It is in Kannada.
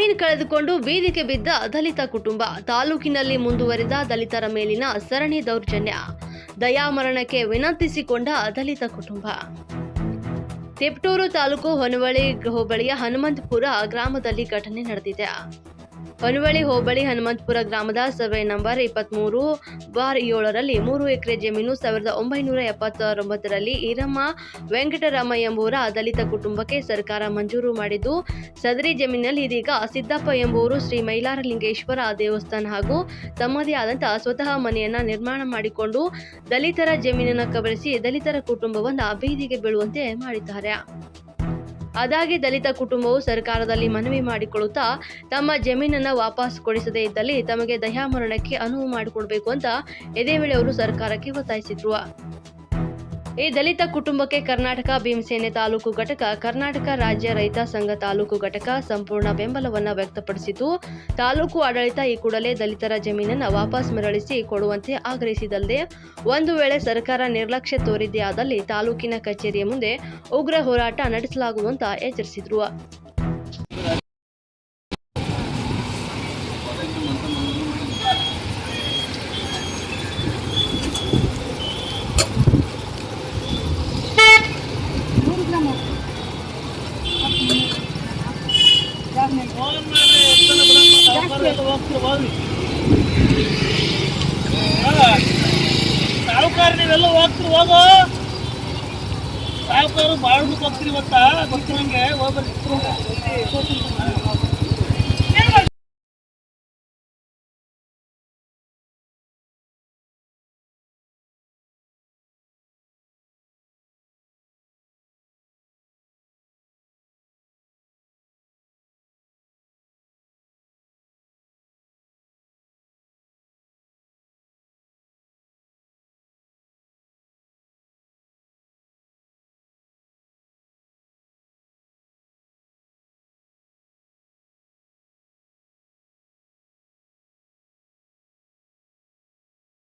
ಜಮೀನು ಕಳೆದುಕೊಂಡು ಬೀದಿಗೆ ಬಿದ್ದ ದಲಿತ ಕುಟುಂಬ. ತಾಲೂಕಿನಲ್ಲಿ ಮುಂದುವರಿದ ದಲಿತರ ಮೇಲಿನ ಸರಣಿ ದೌರ್ಜನ್ಯ. ದಯಾಮರಣಕ್ಕೆ ವಿನಂತಿಸಿಕೊಂಡ ದಲಿತ ಕುಟುಂಬ. ತಿಪ್ಟೂರು ತಾಲೂಕು ಹೊನವಳಿ ಹೋಬಳಿಯ ಹನುಮಂತಪುರ ಗ್ರಾಮದಲ್ಲಿ ಘಟನೆ ನಡೆದಿದೆ. ಹೊನವಳಿ ಹೋಬಳಿ ಹನುಮಂತಪುರ ಗ್ರಾಮದ ಸರ್ವೆ ನಂಬರ್ ಇಪ್ಪತ್ತ್ಮೂರು ಬಾರ್ ಏಳರಲ್ಲಿ ಮೂರು ಎಕರೆ ಜಮೀನು ಸಾವಿರದ ಒಂಬೈನೂರ ಎಪ್ಪತ್ತೊಂಬತ್ತರಲ್ಲಿ ಈರಮ್ಮ ವೆಂಕಟರಾಮ ಎಂಬುವರ ದಲಿತ ಕುಟುಂಬಕ್ಕೆ ಸರ್ಕಾರ ಮಂಜೂರು ಮಾಡಿದ್ದು, ಸದರಿ ಜಮೀನಿನಲ್ಲಿ ಇದೀಗ ಸಿದ್ದಪ್ಪ ಎಂಬುವರು ಶ್ರೀ ಮೈಲಾರಲಿಂಗೇಶ್ವರ ದೇವಸ್ಥಾನ ಹಾಗೂ ತಮ್ಮದೇ ಆದಂತಹ ಸ್ವತಃ ಮನೆಯನ್ನ ನಿರ್ಮಾಣ ಮಾಡಿಕೊಂಡು ದಲಿತರ ಜಮೀನನ್ನು ಕಬಳಿಸಿ ದಲಿತರ ಕುಟುಂಬವನ್ನು ಬೀದಿಗೆ ಬೀಳುವಂತೆ ಮಾಡಿದ್ದಾರೆ. ಅದಾಗಿ ದಲಿತ ಕುಟುಂಬವು ಸರ್ಕಾರದಲ್ಲಿ ಮನವಿ ಮಾಡಿಕೊಳ್ಳುತ್ತಾ ತಮ್ಮ ಜಮೀನನ್ನು ವಾಪಸ್ ಕೊಡಿಸದೇ ಇದ್ದಲ್ಲಿ ತಮಗೆ ದಯಾಮರಣಕ್ಕೆ ಅನುವು ಮಾಡಿಕೊಡಬೇಕು ಅಂತ ಇದೇ ವೇಳೆ ಅವರು ಸರ್ಕಾರಕ್ಕೆ ಒತ್ತಾಯಿಸಿದ್ರು. ಈ ದಲಿತ ಕುಟುಂಬಕ್ಕೆ ಕರ್ನಾಟಕ ಭೀಮಸೇನೆ ತಾಲೂಕು ಘಟಕ, ಕರ್ನಾಟಕ ರಾಜ್ಯ ರೈತ ಸಂಘ ತಾಲೂಕು ಘಟಕ ಸಂಪೂರ್ಣ ಬೆಂಬಲವನ್ನು ವ್ಯಕ್ತಪಡಿಸಿದ್ದು ತಾಲೂಕು ಆಡಳಿತ ಈ ಕೂಡಲೇ ದಲಿತರ ಜಮೀನನ್ನು ವಾಪಸ್ ಮರಳಿಸಿ ಕೊಡುವಂತೆ ಆಗ್ರಹಿಸಿದಲ್ಲದೆ ಒಂದು ವೇಳೆ ಸರ್ಕಾರ ನಿರ್ಲಕ್ಷ್ಯ ತೋರಿದ್ದೇ ಆದಲ್ಲಿ ತಾಲೂಕಿನ ಕಚೇರಿಯ ಮುಂದೆ ಉಗ್ರ ಹೋರಾಟ ನಡೆಸಲಾಗುವಂತ ಎಚ್ಚರಿಸಿದ್ರು. ಸಾಹುಕಾರ ನೀವೆಲ್ಲ ಹೋಗ್ತೀರಿ ಹೋಗೋ. ಸಾಹುಕಾರ ಬಾಳ್ಬಿಟ್ಟು ಹೋಗ್ತೀರಿ ಇವತ್ತ? ಗೊತ್ತಿರಂಗೆ ಹೋಗ್ಬರ್ರಿ.